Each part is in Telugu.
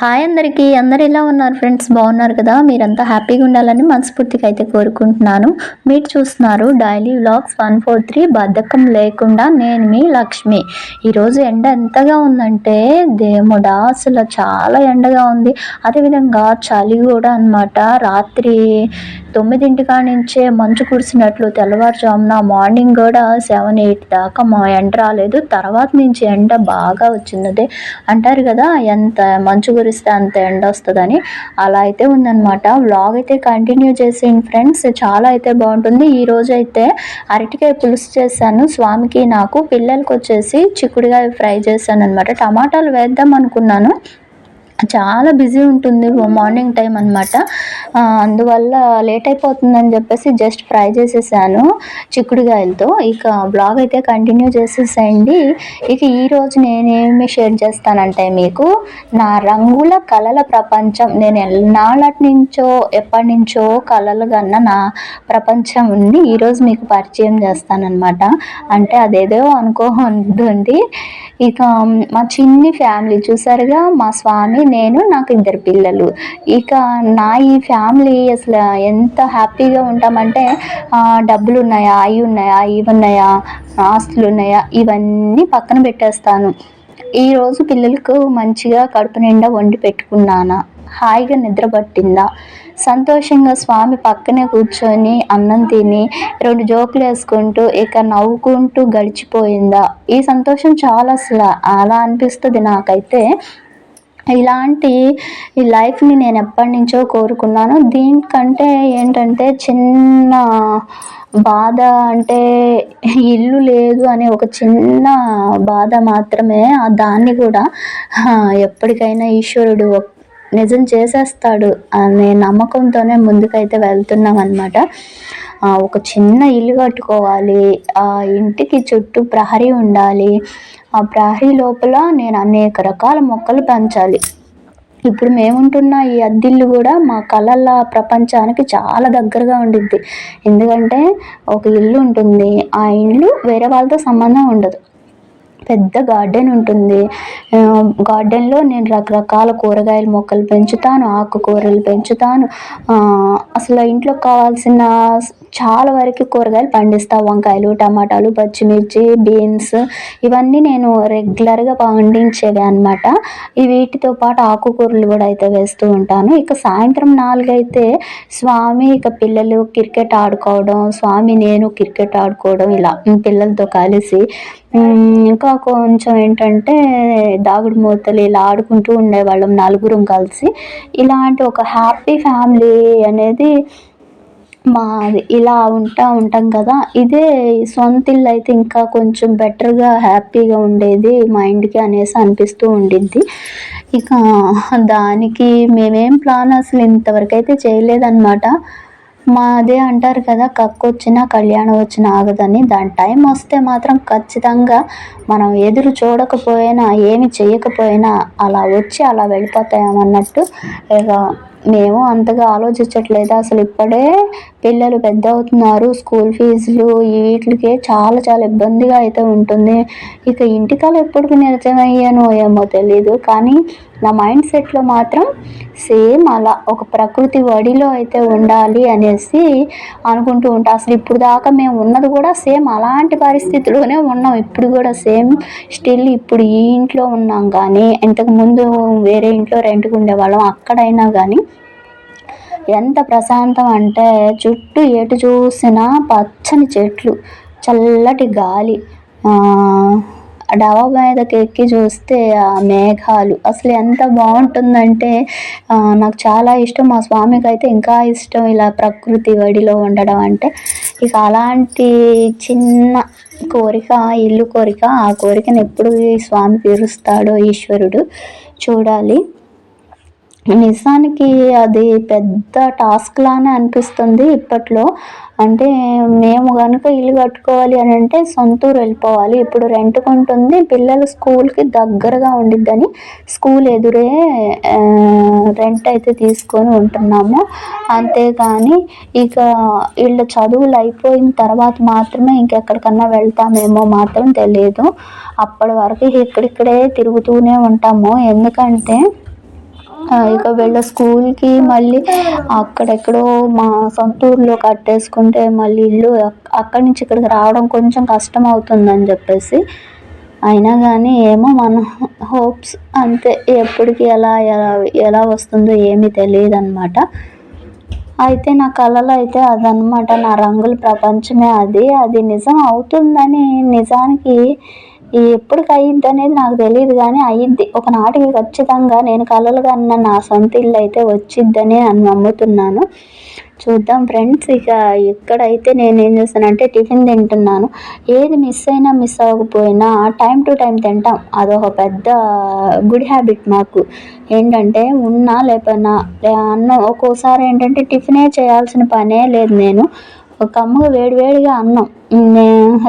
హాయ్ అందరికీ. అందరు ఎలా ఉన్నారు ఫ్రెండ్స్? బాగున్నారు కదా? మీరంతా హ్యాపీగా ఉండాలని మనస్ఫూర్తిగా అయితే కోరుకుంటున్నాను. మీరు చూస్తున్నారు daily vlogs one four three. బద్ధకం లేకుండా నేను మీ లక్ష్మి. ఈరోజు ఎండ ఎంతగా ఉందంటే దేముడా అసలు చాలా ఎండగా ఉంది. అదేవిధంగా చలి కూడా అనమాట రాత్రి తొమ్మిదింటి కాడ నుంచే మంచు కురిసినట్లు తెల్లవారుజామున మార్నింగ్ కూడా సెవెన్ ఎయిట్ దాకా మా ఎండ రాలేదు. తర్వాత నుంచి ఎండ బాగా వచ్చింది. అంటారు కదా ఎంత మంచు కురిస్తే అంత ఎండ వస్తుందని అలా అయితే ఉందన్నమాట. వ్లాగ్ అయితే కంటిన్యూ చేసేయండి ఫ్రెండ్స్ చాలా అయితే బాగుంటుంది. ఈ రోజు అయితే అరటికాయ పులుసు చేశాను. స్వామికి నాకు పిల్లలకి వచ్చేసి చిక్కుడుగా ఫ్రై చేశాను అనమాట టమాటాలు వేద్దాం అనుకున్నాను. చాలా బిజీ ఉంటుంది మార్నింగ్ టైం అనమాట అందువల్ల లేట్ అయిపోతుందని చెప్పేసి జస్ట్ ఫ్రై చేసేసాను చిక్కుడుకాయలతో. ఇక బ్లాగ్ అయితే కంటిన్యూ చేసేసేయండి. ఇక ఈరోజు నేనేమి షేర్ చేస్తానంటే మీకు నా రంగుల కళల ప్రపంచం. నేను ఎన్నాళ్ళటి నుంచో ఎప్పటి నుంచో కళలు కన్నా నా ప్రపంచం ఉంది. ఈరోజు మీకు పరిచయం చేస్తానన్నమాట. అంటే అదేదో అనుకోండి ఇక మా చిన్ని ఫ్యామిలీ చూసారుగా మా స్వామి నేను నాకు ఇద్దరు పిల్లలు. ఇక నా ఈ ఫ్యామిలీ అసలు ఎంత హ్యాపీగా ఉంటామంటే డబ్బులు ఉన్నాయా అవి ఉన్నాయా ఇవి ఉన్నాయా ఆస్తులు ఉన్నాయా ఇవన్నీ పక్కన పెట్టేస్తాను. ఈరోజు పిల్లలకు మంచిగా కడుపు నిండా వండి పెట్టుకున్నానా? హాయిగా నిద్ర పట్టిందా? సంతోషంగా స్వామి పక్కనే కూర్చొని అన్నం తిని రెండు జోకులు వేసుకుంటూ ఇక నవ్వుకుంటూ గడిచిపోయిందా? ఈ సంతోషం చాలా అసలు అలా అనిపిస్తుంది నాకైతే. ఇలాంటి ఈ లైఫ్ని నేను ఎప్పటి నుంచో కోరుకున్నాను. దీనికంటే ఏంటంటే చిన్న బాధ అంటే ఇల్లు లేదు అనే ఒక చిన్న బాధ మాత్రమే దాన్ని కూడా ఎప్పటికైనా ఈశ్వరుడు నిజం చేసేస్తాడు అనే నమ్మకంతోనే ముందుకైతే వెళ్తున్నాం అనమాట ఒక చిన్న ఇల్లు కట్టుకోవాలి. ఆ ఇంటికి చుట్టూ ప్రహరీ ఉండాలి. ఆ ప్రహరీ లోపల నేను అనేక రకాల మొక్కలు పెంచాలి. ఇప్పుడు మేముంటున్న ఈ అద్దిల్లు కూడా మా కళల ప్రపంచానికి చాలా దగ్గరగా ఉండిద్ది. ఎందుకంటే ఒక ఇల్లు ఉంటుంది. ఆ ఇల్లు వేరే వాళ్ళతో సంబంధం ఉండదు. పెద్ద గార్డెన్ ఉంటుంది. గార్డెన్లో నేను రకరకాల కూరగాయల మొక్కలు పెంచుతాను ఆకుకూరలు పెంచుతాను. అసలు ఇంట్లో కావాల్సిన చాలా వరకు కూరగాయలు పండిస్తా. వంకాయలు టమాటాలు పచ్చిమిర్చి బీన్స్ ఇవన్నీ నేను రెగ్యులర్గా పండించేవి అనమాట వీటితో పాటు ఆకుకూరలు కూడా అయితే వేస్తూ ఉంటాను. ఇక సాయంత్రం నాలుగైతే స్వామి ఇక పిల్లలు క్రికెట్ ఆడుకోవడం స్వామి నేను క్రికెట్ ఆడుకోవడం ఇలా పిల్లలతో కలిసి ఇంకా కొంచెం ఏంటంటే దాగుడు మూతలు ఇలా ఆడుకుంటూ ఉండేవాళ్ళం నలుగురం కలిసి. ఇలాంటి ఒక హ్యాపీ ఫ్యామిలీ అనేది మా ఇలా ఉంటా ఉంటాం కదా. ఇదే సొంత ఇల్లు అయితే ఇంకా కొంచెం బెటర్గా హ్యాపీగా ఉండేది మైండ్కి అనేసి అనిపిస్తూ ఉండిద్ది. ఇక దానికి మేమేం ప్లాన్ అసలు ఇంతవరకు అయితే చేయలేదన్నమాట. మా అదే అంటారు కదా కక్కు వచ్చినా కళ్యాణం వచ్చినా ఆగదని. దాని టైం వస్తే మాత్రం ఖచ్చితంగా మనం ఎదురు చూడకపోయినా ఏమి చేయకపోయినా అలా వచ్చి అలా వెళ్ళిపోతామన్నట్టు ఇక మేము అంతగా ఆలోచించట్లేదు. అసలు ఇప్పుడే పిల్లలు పెద్ద అవుతున్నారు. స్కూల్ ఫీజులు వీటికే చాలా చాలా ఇబ్బందిగా అయితే ఉంటుంది. ఇక ఇంటికాల ఎప్పటికి నిజమయ్యానో ఏమో తెలీదు. కానీ నా మైండ్ సెట్లో మాత్రం సేమ్ అలా ఒక ప్రకృతి వడిలో అయితే ఉండాలి అనేసి అనుకుంటూ ఉంటా. అసలు ఇప్పుడు దాకా మేము ఉన్నది కూడా సేమ్ అలాంటి పరిస్థితిలోనే ఉన్నాం. ఇప్పుడు కూడా సేమ్ స్టిల్ ఇప్పుడు ఈ ఇంట్లో ఉన్నాం కానీ ఇంతకుముందు వేరే ఇంట్లో రెంట్కి ఉండేవాళ్ళం. అక్కడైనా కానీ ఎంత ప్రశాంతం అంటే చుట్టూ ఎటు చూసినా పచ్చని చెట్లు చల్లటి గాలి. డాబా మీదకి ఎక్కి చూస్తే ఆ మేఘాలు. అసలు ఎంత బాగుంటుందంటే నాకు చాలా ఇష్టం. మా స్వామికి అయితే ఇంకా ఇష్టం ఇలా ప్రకృతి వడిలో ఉండడం అంటే. ఇక అలాంటి చిన్న కోరిక ఇల్లు కోరిక ఆ కోరికను ఎప్పుడు స్వామి తీరుస్తాడో ఈశ్వరుడు చూడాలి. నిజానికి అది పెద్ద టాస్క్ లానే అనిపిస్తుంది ఇప్పట్లో. అంటే మేము కనుక ఇల్లు కట్టుకోవాలి అని అంటే సొంతూరు వెళ్ళిపోవాలి. ఇప్పుడు రెంట్కి ఉంటుంది పిల్లలు స్కూల్కి దగ్గరగా ఉండిద్దని స్కూల్ ఎదురే రెంట్ అయితే తీసుకొని ఉంటున్నాము. అంతేగాని ఇక వీళ్ళ చదువులు అయిపోయిన తర్వాత మాత్రమే ఇంకెక్కడికన్నా వెళ్తామేమో మాత్రం తెలియదు అప్పటి వరకు ఇక్కడిక్కడే తిరుగుతూనే ఉంటాము. ఎందుకంటే ఇక వీళ్ళ స్కూల్కి మళ్ళీ అక్కడెక్కడో మా సొంత ఊర్లో కట్టేసుకుంటే మళ్ళీ ఇల్లు అక్కడి నుంచి ఇక్కడికి రావడం కొంచెం కష్టం అవుతుందని చెప్పేసి. అయినా కానీ ఏమో మన హోప్స్ అంతే. ఎప్పటికి ఎలా ఎలా ఎలా వస్తుందో ఏమీ తెలియదు అనమాట అయితే నా కళలో అయితే అదనమాట నా రంగుల ప్రపంచమే అది. అది నిజం అవుతుందని నిజానికి ఎప్పటికి అయ్యిద్ది అనేది నాకు తెలియదు కానీ అయ్యిద్ది. ఒకనాటికి ఖచ్చితంగా నేను కలలు కన్నా నా సొంత ఇల్లు అయితే వచ్చిద్దని అని నమ్ముతున్నాను. చూద్దాం ఫ్రెండ్స్ ఇక ఎక్కడైతే నేను ఏం చేస్తానంటే టిఫిన్ తింటున్నాను. ఏది మిస్ అయినా మిస్ అవ్వకపోయినా టైం టు టైం తింటాం. అదొక పెద్ద గుడ్ హ్యాబిట్ మాకు. ఏంటంటే ఉన్నా లేకపోయినా అన్న అన్నం ఒక్కోసారి ఏంటంటే టిఫినే చేయాల్సిన పనే లేదు నేను. ఒక అమ్మగా వేడివేడిగా అన్నం.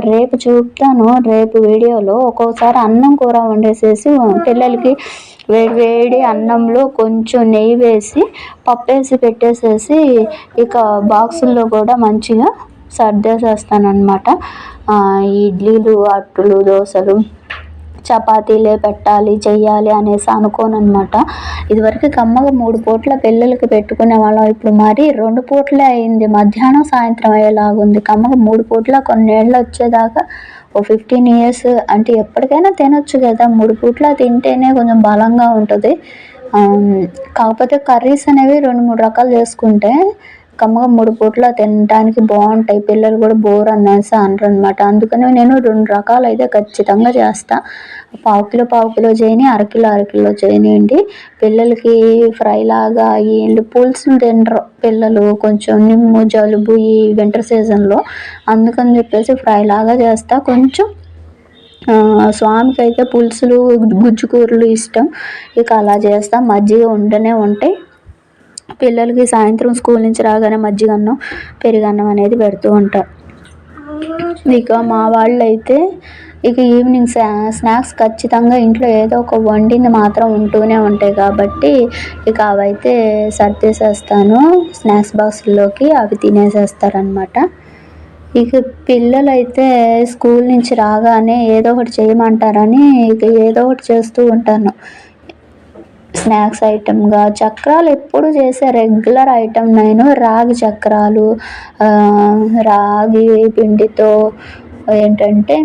రేపు చూపుతాను రేపు వీడియోలో ఒక్కోసారి అన్నం కూర వండేసేసి పిల్లలకి వేడివేడి అన్నంలో కొంచెం నెయ్యి వేసి పప్పు వేసి పెట్టేసేసి ఇక బాక్సుల్లో కూడా మంచిగా సర్దేసేస్తానమాట ఇడ్లీలు అట్టులు దోశలు చపాతీలే పెట్టాలి చెయ్యాలి అనేసి అనుకోను అనమాట ఇదివరకు కమ్మగా మూడు పూట్ల పిల్లలకి పెట్టుకునే వాళ్ళం. ఇప్పుడు మరి రెండు పూట్లే అయింది. మధ్యాహ్నం సాయంత్రం అయ్యేలాగుంది. కమ్మగా మూడు పూట్ల కొన్నేళ్ళు వచ్చేదాకా ఓ ఫిఫ్టీన్ ఇయర్స్ అంటే ఎప్పటికైనా తినొచ్చు కదా. మూడు పూట్ల తింటేనే కొంచెం బలంగా ఉంటుంది. కాకపోతే కర్రీస్ అనేవి రెండు మూడు రకాలు చేసుకుంటే కమ్మగా మూడు పూట్ల తినడానికి బాగుంటాయి. పిల్లలు కూడా బోర్ అనేసి అనరు అనమాట అందుకని నేను రెండు రకాలు అయితే ఖచ్చితంగా చేస్తా. పావు కిలో పావు కిలో చేయని అరకిలో అరకిలో చేయనియండి. పిల్లలకి ఫ్రై లాగా వీళ్ళు పులుసుని తినరు పిల్లలు. కొంచెం నిమ్ము జలుబు ఈ వింటర్ సీజన్లో అందుకని చెప్పేసి ఫ్రై లాగా చేస్తా. కొంచెం స్వామికి అయితే పులుసులు గుజ్జు కూరలు ఇష్టం. ఇక అలా చేస్తా. మజ్జిగ ఉండనే ఉంటాయి. పిల్లలకి సాయంత్రం స్కూల్ నుంచి రాగానే మజ్జిగన్నం పెరుగన్నం అనేది పెడుతూ ఉంటా. ఇక మా వాళ్ళు అయితే ఇక ఈవినింగ్ స్నాక్స్ ఖచ్చితంగా ఇంట్లో ఏదో ఒక వండింది మాత్రం ఉంటూనే ఉంటాయి కాబట్టి ఇక అవైతే సర్దేసేస్తాను. స్నాక్స్ బాక్స్లోకి అవి తినేసేస్తారనమాట ఇక పిల్లలు అయితే స్కూల్ నుంచి రాగానే ఏదో ఒకటి చేయమంటారని ఇక ఏదో ఒకటి చేస్తూ ఉంటాను. స్నాక్స్ ఐటమ్గా చక్రాలు ఎప్పుడు చేసే రెగ్యులర్ ఐటమ్ నేను రాగి చక్రాలు రాగి పిండితో ఏంటంటే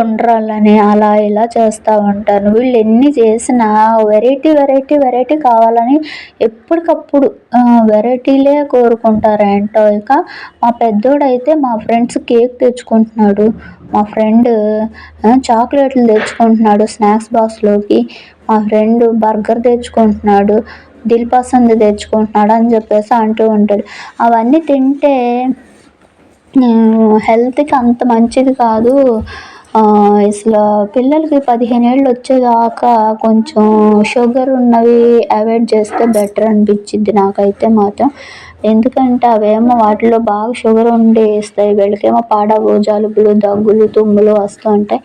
ఉండ్రాళ్ళని అలా ఇలా చేస్తూ ఉంటాను. వీళ్ళు ఎన్ని చేసినా వెరైటీ వెరైటీ వెరైటీ కావాలని ఎప్పటికప్పుడు వెరైటీలే కోరుకుంటారు ఏంటో ఇక. మా పెద్దోడైతే మా ఫ్రెండ్స్ కేక్ తెచ్చుకుంటున్నాడు. మా ఫ్రెండ్ చాక్లెట్లు తెచ్చుకుంటున్నాడు స్నాక్స్ బాక్స్లోకి. మా ఫ్రెండ్ బర్గర్ తెచ్చుకుంటున్నాడు దిల్ పసంద్ తెచ్చుకుంటున్నాడు అని చెప్పేసి అంటూ ఉంటాడు. అవన్నీ తింటే హెల్త్కి అంత మంచిది కాదు. అసలు పిల్లలకి పదిహేను ఏళ్ళు వచ్చేదాకా కొంచెం షుగర్ ఉన్నవి అవాయిడ్ చేస్తే బెటర్ అనిపించింది నాకైతే మాత్రం. ఎందుకంటే అవేమో వాటిలో బాగా షుగర్ ఉండి వేస్తాయి. వీళ్ళకేమో పాడవు జలుబులు దగ్గులు తుమ్ములు వస్తూ ఉంటాయి.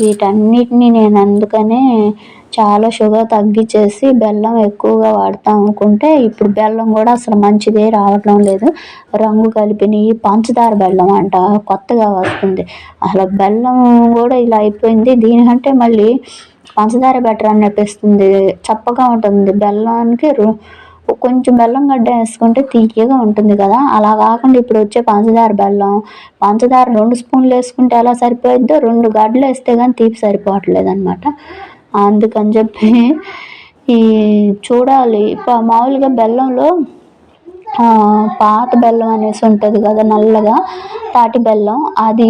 వీటన్నిటిని నేను అందుకనే చాలా షుగర్ తగ్గించేసి బెల్లం ఎక్కువగా వాడతాం అనుకుంటే ఇప్పుడు బెల్లం కూడా అసలు మంచిదే రావటం లేదు. రంగు కలిపినవి పంచదార బెల్లం అంట కొత్తగా వస్తుంది. అసలు బెల్లం కూడా ఇలా అయిపోయింది. దీనికంటే మళ్ళీ పంచదార బెటర్ అనిపిస్తుంది. చప్పగా ఉంటుంది. బెల్లానికి రు- కొంచెం బెల్లం గడ్డ వేసుకుంటే తీయగా ఉంటుంది కదా. అలా కాకుండా ఇప్పుడు వచ్చే పంచదార బెల్లం పంచదార రెండు స్పూన్లు వేసుకుంటే ఎలా సరిపోయిద్దో రెండు గడ్డలు వేస్తే కానీ తీపి సరిపోవట్లేదు అనమాట అందుకని చెప్పి ఈ చూడాలి. మామూలుగా బెల్లంలో పాత బెల్లం అనేసి ఉంటుంది కదా నల్లగా తాటి బెల్లం. అది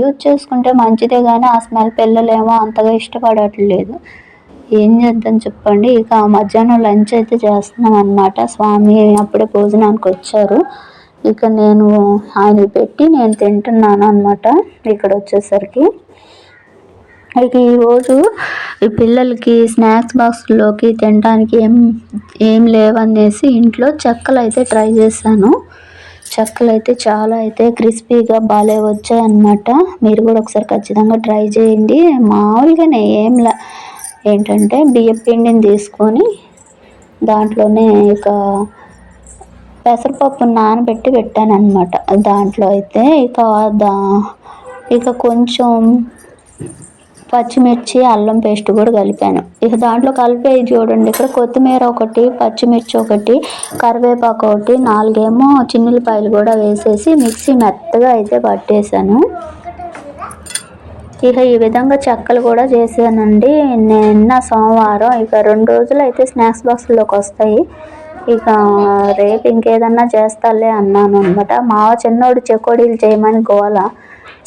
యూజ్ చేసుకుంటే మంచిదే కానీ ఆ స్మెల్ పిల్లలేమో అంతగా ఇష్టపడట్లేదు. ఏం చేద్దాం చెప్పండి. ఇక మధ్యాహ్నం లంచ్ అయితే చేస్తున్నాం అనమాట స్వామి అప్పుడే భోజనానికి వచ్చారు. ఇక నేను ఆయన పెట్టి నేను తింటున్నాను అనమాట ఇక్కడ వచ్చేసరికి. అయితే ఈరోజు ఈ పిల్లలకి స్నాక్స్ బాక్స్లోకి తినడానికి ఏం ఏం లేవనేసి ఇంట్లో చెక్కలు అయితే ట్రై చేశాను. చెక్కలు అయితే చాలా అయితే క్రిస్పీగా బాగాలే వచ్చాయి అన్నమాట మీరు కూడా ఒకసారి ఖచ్చితంగా ట్రై చేయండి. మామూలుగానే ఏం ఏంటంటే బియ్యం పిండిని తీసుకొని దాంట్లోనే ఇక పెసరపప్పు నానబెట్టి పెట్టాను అనమాట దాంట్లో అయితే ఇక దా ఇక కొంచెం పచ్చిమిర్చి అల్లం పేస్ట్ కూడా కలిపాను. ఇక దాంట్లో కలిపేవి చూడండి. ఇక్కడ కొత్తిమీర ఒకటి పచ్చిమిర్చి ఒకటి కరివేపాకు ఒకటి నాలుగేమో చిన్నులపాయలు కూడా వేసేసి మిక్సీ మెత్తగా అయితే పట్టేశాను. ఇక ఈ విధంగా చెక్కలు కూడా చేశానండి. నిన్న సోమవారం ఇక రెండు రోజులు అయితే స్నాక్స్ బాక్స్లోకి వస్తాయి. ఇక రేపు ఇంకేదన్నా చేస్తాలే అన్నాను అనమాట మావ చిన్నోడు చెకోడీలు చేయమని గోల.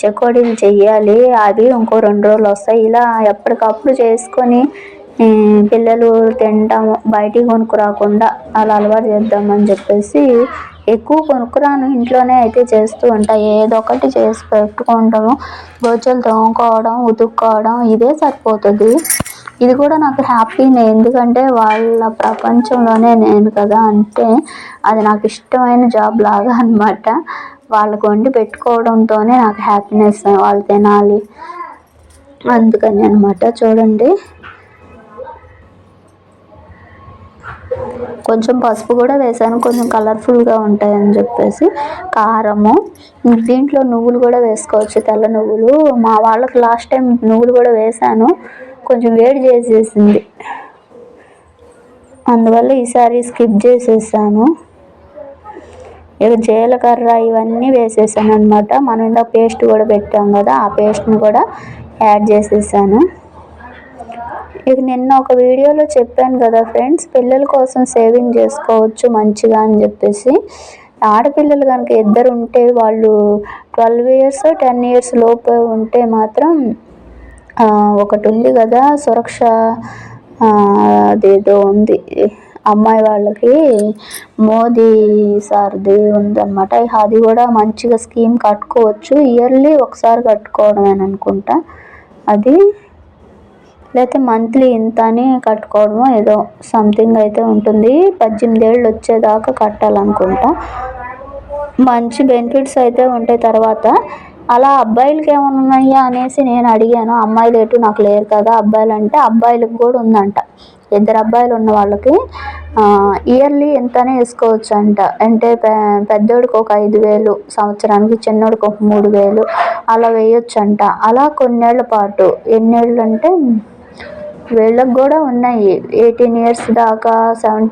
చెకోడీలు చెయ్యాలి అవి ఇంకో రెండు రోజులు వస్తాయి. ఇలా ఎప్పటికప్పుడు చేసుకొని పిల్లలు తింటాం బయటికి కొనుక్కురాకుండా అలా అలవాటు చేద్దామని చెప్పేసి ఎక్కువ కొనుక్కురాను. ఇంట్లోనే అయితే చేస్తూ ఉంటా. ఏదో ఒకటి చేసి పెట్టుకుంటాము. బొచ్చెలు తోముకోవడం ఉతుక్కోవడం ఇదే సరిపోతుంది. ఇది కూడా నాకు హ్యాపీనే. ఎందుకంటే వాళ్ళ ప్రపంచంలోనే నేను కదా అంటే అది నాకు ఇష్టమైన జాబ్ లాగా అనమాట వాళ్ళకు వండి పెట్టుకోవడంతోనే నాకు హ్యాపీనెస్ వాళ్ళు తినాలి అందుకని అనమాట చూడండి. కొంచెం పసుపు కూడా వేసాను కొంచెం కలర్ఫుల్గా ఉంటాయని చెప్పేసి. కారము. దీంట్లో నువ్వులు కూడా వేసుకోవచ్చు. తెల్ల నువ్వులు. మా వాళ్ళకి లాస్ట్ టైం నువ్వులు కూడా వేసాను కొంచెం వేడి చేసేసింది. అందువల్ల ఈసారి స్కిప్ చేసేసాను. ఇక జీలకర్ర ఇవన్నీ వేసేసాను అనమాట మనం ఇందాక పేస్ట్ కూడా పెట్టాం కదా ఆ పేస్ట్ని కూడా యాడ్ చేసేసాను. ఇక నిన్న ఒక వీడియోలో చెప్పాను కదా ఫ్రెండ్స్ పిల్లల కోసం సేవింగ్ చేసుకోవచ్చు మంచిగా అని చెప్పేసి. ఆడపిల్లలు కనుక ఇద్దరు ఉంటే వాళ్ళు ట్వెల్వ్ ఇయర్స్ టెన్ ఇయర్స్ లోపు ఉంటే మాత్రం ఒకటి ఉంది కదా సురక్ష. అదేదో ఉంది. అమ్మాయి వాళ్ళకి మోదీ సార్ది ఉందన్నమాట. అది కూడా మంచిగా స్కీమ్ కట్టుకోవచ్చు. ఇయర్లీ ఒకసారి కట్టుకోవడమే అని అనుకుంటా. అది లేకపోతే మంత్లీ ఇంత అని కట్టుకోవడమో ఏదో సంథింగ్ అయితే ఉంటుంది. పద్దెనిమిది ఏళ్ళు వచ్చేదాకా కట్టాలనుకుంటా. మంచి బెనిఫిట్స్ అయితే ఉంటాయి తర్వాత. అలా అబ్బాయిలకి ఏమైనా ఉన్నాయా అనేసి నేను అడిగాను. అమ్మాయిలు ఎటు నాకు లేరు కదా అబ్బాయిలు అంటే అబ్బాయిలకు కూడా ఉందంట. ఇద్దరు అబ్బాయిలు ఉన్న వాళ్ళకి ఇయర్లీ ఎంతనే వేసుకోవచ్చు అంట అంటే పెద్దోడికి ఒక ఐదు వేలు సంవత్సరానికి చిన్నోడికి ఒక మూడు వేలు అలా వేయొచ్చు అంట అలా కొన్నేళ్ళ పాటు. ఎన్నేళ్ళు అంటే వీళ్ళకి కూడా ఉన్నాయి. ఎయిటీన్ ఇయర్స్ దాకా సెవెన్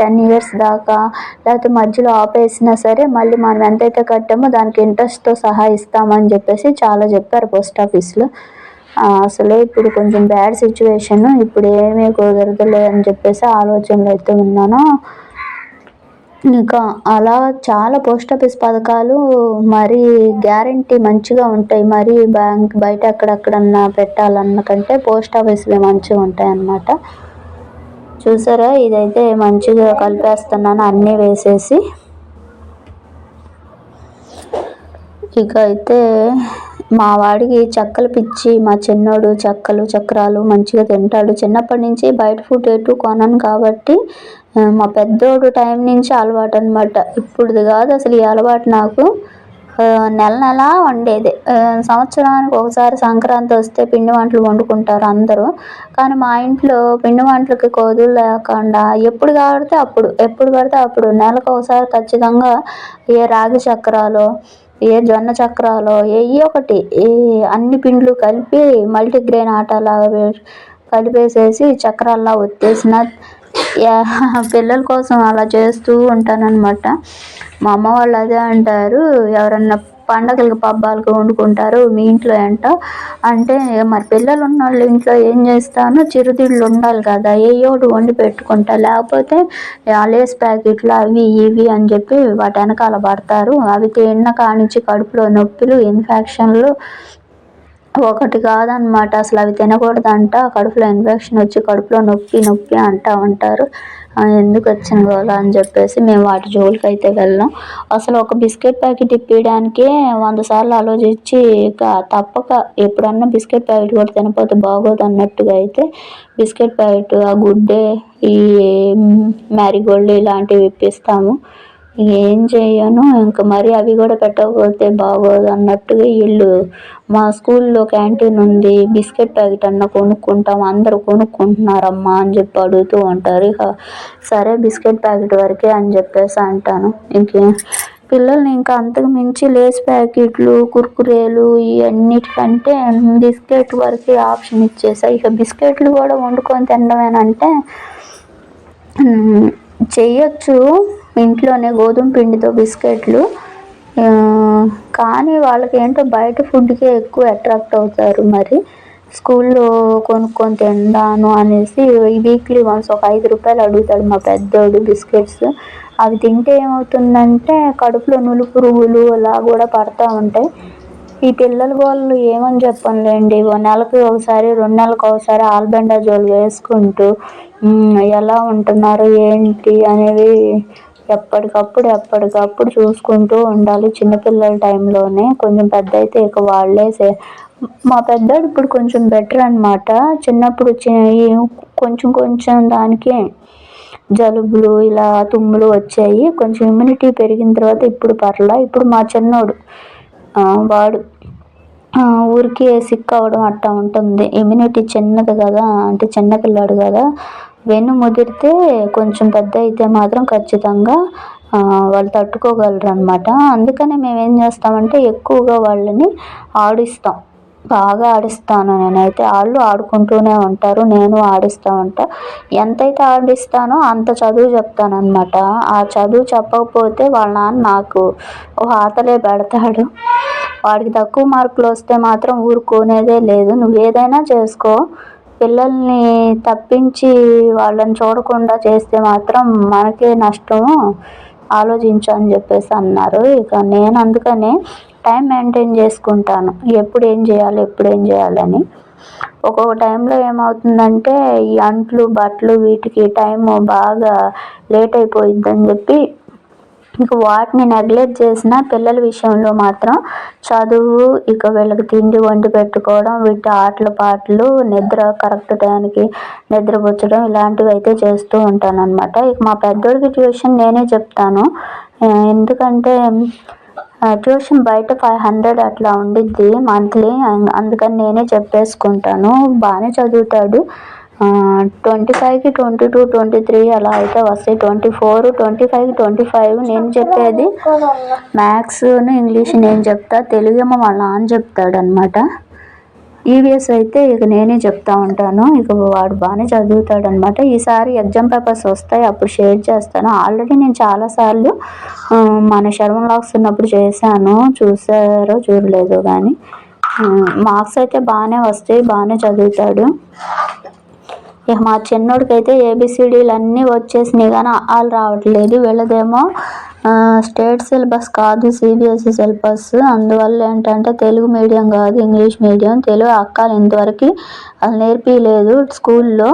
టెన్ ఇయర్స్ దాకా లేకపోతే మధ్యలో ఆపేసినా సరే మళ్ళీ మనం ఎంతైతే కట్టామో దానికి ఇంట్రెస్ట్తో సహా ఇస్తామని చెప్పేసి చాలా చెప్పారు పోస్ట్ ఆఫీస్లో అసలే ఇప్పుడు కొంచెం బ్యాడ్ సిచ్యువేషన్ ఇప్పుడు ఏమీ కుదరదులే అని చెప్పేసి ఆలోచనలు అయితే ఉన్నాను. ఇంకా అలా చాలా పోస్ట్ ఆఫీస్ పథకాలు మరి గ్యారంటీ మంచిగా ఉంటాయి. మరి బ్యాంక్ బయట ఎక్కడెక్కడన్నా పెట్టాలన్న కంటే పోస్ట్ ఆఫీస్లో మంచిగా ఉంటాయి అన్నమాట. చూసారా? ఇదైతే మంచిగా కలిపేస్తున్నాను అన్నీ వేసేసి. ఇక అయితే మా వాడికి చెక్కలు పిచ్చి మా చిన్నోడు చెక్కలు చక్రాలు మంచిగా తింటాడు. చిన్నప్పటి నుంచి బయట ఫుడ్ ఎటు కొనను కాబట్టి మా పెద్దోడు టైం నుంచి అలవాటు అనమాట ఇప్పుడుది కాదు అసలు ఈ అలవాటు నాకు. నెల నెల వండేది. సంవత్సరానికి ఒకసారి సంక్రాంతి వస్తే పిండి వంటలు వండుకుంటారు అందరూ. కానీ మా ఇంట్లో పిండి వంటలకి కోదులు లేకుండా ఎప్పుడు కాబట్టి అప్పుడు ఎప్పుడు పడితే అప్పుడు నెలకు ఒకసారి ఖచ్చితంగా ఏ రాగి చక్రాలు ఏ జొన్న చక్రాలు ఏ ఒకటి ఏ అన్ని పిండ్లు కలిపి మల్టీగ్రెయిన్ ఆటలాగా కలిపేసేసి చక్రాల్లా ఒత్తేసిన పిల్లల కోసం అలా చేస్తూ ఉంటానన్నమాట. మా అమ్మ వాళ్ళు అదే అంటారు ఎవరన్నా పండగలకు పబ్బాలకు వండుకుంటారు మీ ఇంట్లో అంట అంటే మరి పిల్లలు ఉన్న వాళ్ళు ఇంట్లో ఏం చేస్తాను చిరుతిళ్ళు ఉండాలి కదా. ఏ ఒకటి వండి పెట్టుకుంటా. లేకపోతే లేస్ ప్యాకెట్లు అవి ఇవి అని చెప్పి వాటి వెనకాల పడతారు. అవి తిన్న కానించి కడుపులో నొప్పులు ఇన్ఫెక్షన్లు ఒకటి కాదనమాట. అసలు అవి తినకూడదంట. కడుపులో ఇన్ఫెక్షన్ వచ్చి కడుపులో నొప్పి నొప్పి అంటూ ఉంటారు. ఎందుకు వచ్చిన గోళ అని చెప్పేసి మేము వాటి జోలికి అయితే వెళ్ళాం. అసలు ఒక బిస్కెట్ ప్యాకెట్ ఇప్పించడానికే వంద సార్లు ఆలోచించి ఇక తప్పక ఎప్పుడన్నా బిస్కెట్ ప్యాకెట్ కూడా తినపోతే బాగోదు అన్నట్టుగా అయితే బిస్కెట్ ప్యాకెట్ ఆ గుడ్డే ఈ మ్యారీగోల్డ్ ఇలాంటివి ఇప్పిస్తాము. ఏం చేయను ఇంకా మరి అవి కూడా పెట్టకపోతే బాగోదు అన్నట్టుగా వీళ్ళు మా స్కూల్లో క్యాంటీన్ ఉంది బిస్కెట్ ప్యాకెట్ అన్న కొనుక్కుంటాం అందరూ కొనుక్కుంటున్నారమ్మా అని చెప్పి అడుగుతూ ఉంటారు. ఇక సరే బిస్కెట్ ప్యాకెట్ వరకే అని చెప్పేసి అంటాను. ఇంకే పిల్లల్ని ఇంకా అంతకు మించి లేస్ ప్యాకెట్లు కుర్కురేలు ఇవన్నిటికంటే బిస్కెట్ వరకు ఆప్షన్ ఇచ్చేసా. ఇక బిస్కెట్లు కూడా వండుకొని తినడమేనంటే చెయ్యొచ్చు. ఇంట్లోనే గోధుమ పిండితో బిస్కెట్లు. కానీ వాళ్ళకి ఏంటో బయట ఫుడ్కే ఎక్కువ అట్రాక్ట్ అవుతారు మరి. స్కూల్లో కొనుక్కొని తిండాను అనేసి వీక్లీ వన్స్ ఒక ఐదు రూపాయలు అడుగుతాడు మా పెద్దోడు బిస్కెట్స్. అవి తింటే ఏమవుతుందంటే కడుపులో నులు పురుగులు అలా కూడా పడతా ఉంటాయి. ఈ పిల్లలు వాళ్ళు ఏమని చెప్పనులేండి నెలకి ఒకసారి రెండు నెలలకు ఒకసారి ఆల్బెండాజోల్ వేసుకుంటూ ఎలా ఉంటున్నారు ఏంటి? అనేవి ఎప్పటికప్పుడు ఎప్పటికప్పుడు చూసుకుంటూ ఉండాలి చిన్నపిల్లల టైంలోనే. కొంచెం పెద్ద అయితే ఇక వాళ్ళే మా పెద్దోడు ఇప్పుడు కొంచెం బెటర్ అనమాట చిన్నప్పుడు కొంచెం కొంచెం దానికే జలుబులు ఇలా తుమ్ములు వచ్చాయి. కొంచెం ఇమ్యూనిటీ పెరిగిన తర్వాత ఇప్పుడు పర్లా. ఇప్పుడు మా చిన్నోడు వాడు ఊరికే సిక్ అవ్వడం అట్టా ఉంటుంది. ఇమ్యూనిటీ చిన్నది కదా అంటే చిన్న పిల్లాడు కదా. వెన్ను ముదిరితే కొంచెం పెద్ద అయితే మాత్రం ఖచ్చితంగా వాళ్ళు తట్టుకోగలరు అనమాట అందుకనే మేము ఏం చేస్తామంటే ఎక్కువగా వాళ్ళని ఆడిస్తాం. బాగా ఆడిస్తాను నేనైతే. వాళ్ళు ఆడుకుంటూనే ఉంటారు నేను ఆడిస్తూ ఉంటా. ఎంతైతే ఆడిస్తానో అంత చదువు చెప్తాను అనమాట ఆ చదువు చెప్పకపోతే వాళ్ళ నాన్న నాకు ఓ ఆతలే పెడతాడు. వాడికి తక్కువ మార్కులు వస్తే మాత్రం ఊరుకోనేదే లేదు. నువ్వు ఏదైనా చేసుకో. పిల్లల్ని తప్పించి వాళ్ళని చూడకుండా చేస్తే మాత్రం మనకే నష్టము. ఆలోచించు అని చెప్పేసి అన్నారు. ఇక నేను అందుకనే టైం మెయింటైన్ చేసుకుంటాను. ఎప్పుడు ఏం చేయాలి ఎప్పుడు ఏం చేయాలని ఒక్కొక్క టైంలో ఏమవుతుందంటే ఈ అంట్లు బట్టలు వీటికి టైము బాగా లేట్ అయిపోయిందని చెప్పి ఇక వాటిని నెగ్లెక్ట్ చేసిన పిల్లల విషయంలో మాత్రం చదువు ఇక వీళ్ళకి తిండి వండి పెట్టుకోవడం వీటి ఆటలు పాటలు నిద్ర కరెక్ట్ టైంకి నిద్రపుచ్చడం ఇలాంటివి అయితే చేస్తూ ఉంటాను అనమాట ఇక మా పెద్దోడికి ట్యూషన్ నేనే చెప్తాను. ఎందుకంటే ట్యూషన్ బయట ఫైవ్ హండ్రెడ్ అట్లా ఉండిద్ది మంత్లీ అందుకని నేనే చెప్పేసుకుంటాను. బాగానే చదువుతాడు. ట్వంటీ ఫైవ్కి ట్వంటీ టూ ట్వంటీ త్రీ అలా అయితే వస్తాయి. Twenty four twenty five twenty five నేను చెప్పేది మ్యాథ్స్ను ఇంగ్లీష్ నేను చెప్తా తెలుగు ఏమో వాళ్ళ నాన్న చెప్తాడు అనమాట ఈవీఎస్ అయితే ఇక నేనే చెప్తా ఉంటాను. ఇక వాడు బాగానే చదువుతాడు అనమాట ఈసారి ఎగ్జామ్ పేపర్స్ వస్తాయి అప్పుడు షేర్ చేస్తాను. ఆల్రెడీ నేను చాలాసార్లు మన శర్మ లాక్స్ ఉన్నప్పుడు చేశాను. చూసారో చూడలేదు కానీ మార్క్స్ అయితే బాగానే వస్తాయి బాగానే చదువుతాడు. ఇక మా చిన్నోడికైతే ఏబిసిడీలు అన్నీ వచ్చేసినాయి కానీ వాళ్ళు రావట్లేదు. వీళ్ళదేమో స్టేట్ సిలబస్ కాదు సిబిఎస్ఈ సిలబస్. అందువల్ల ఏంటంటే తెలుగు మీడియం కాదు ఇంగ్లీష్ మీడియం. తెలుగు అక్కలు ఇంతవరకు అది నేర్పించలేదు స్కూల్లో.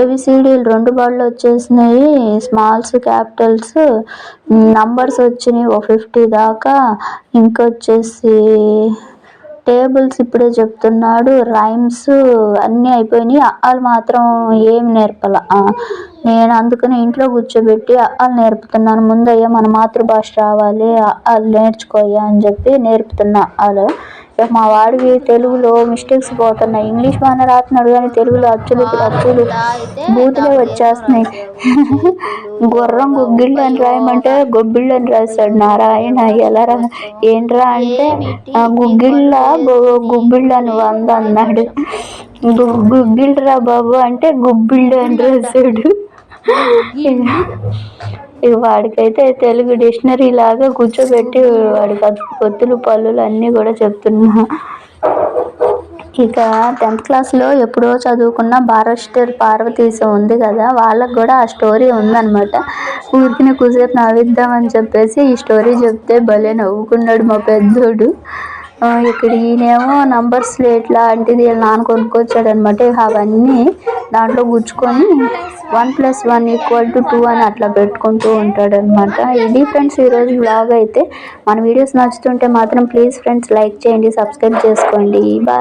ఏబిసిడీలు రెండు బళ్ళు వచ్చేసినాయి. స్మాల్స్ క్యాపిటల్స్ నంబర్స్ వచ్చినాయి ఓ ఫిఫ్టీ దాకా. ఇంకొచ్చేసి టేబుల్స్ ఇప్పుడే చెప్తున్నాడు రైమ్స్ అన్నీ అయిపోయినాయి. వాళ్ళు మాత్రం ఏం నేర్పల. నేను అందుకని ఇంట్లో కూర్చోబెట్టి వాళ్ళు నేర్పుతున్నాను. ముందయ్యా మన మాతృభాష రావాలి. వాళ్ళు నేర్చుకోయ్యా అని చెప్పి నేర్పుతున్నా వాళ్ళు మా వాడికి తెలుగులో మిస్టేక్స్ పోతున్నాయి. ఇంగ్లీష్ బాగానే రాస్తున్నాడు కానీ తెలుగులో అచ్చులు అచ్చులు బూతులే వచ్చేస్తున్నాయి. గుర్రం గుగ్గిళ్ళు అని రాయమంటే గొబ్బిళ్ళు అని రాస్తాడు నారాయణ ఎలా రా ఏంట్రా అంటే గుగ్గిళ్ళ గుబ్బిళ్ళు అని వంద అన్నాడు. గుగ్గిళ్ళు బాబు అంటే గుబ్బిల్డు అని రాశాడు ఇక వాడికైతే తెలుగు డిక్షనరీ లాగా కూర్చోబెట్టి వాడికి పొత్తులు పళ్ళులు అన్నీ కూడా చెప్తున్నా ఇక టెన్త్ క్లాస్లో ఎప్పుడో చదువుకున్న బారస్టర్ పార్వతీశం ఉంది కదా వాళ్ళకు కూడా ఆ స్టోరీ ఉందనమాట ఊరికి కుసేపు నవ్విద్దామని చెప్పేసి ఈ స్టోరీ చెప్తే భలే నవ్వుకున్నాడు మా పెద్దోడు ఇక్కడ ఈయనేమో నంబర్ స్లేట్ లాంటిది నాన్న కొనుక్కొచ్చాడు అనమాట అవన్నీ దాంట్లో గుచ్చుకొని one plus one equal to two అని అట్లా పెట్టుకుంటూ ఉంటాడనమాట ఇది ఫ్రెండ్స్ ఈరోజు బ్లాగ్ అయితే మన వీడియోస్ నచ్చుతుంటే మాత్రం ప్లీజ్ ఫ్రెండ్స్ లైక్ చేయండి సబ్స్క్రైబ్ చేసుకోండి. బాయ్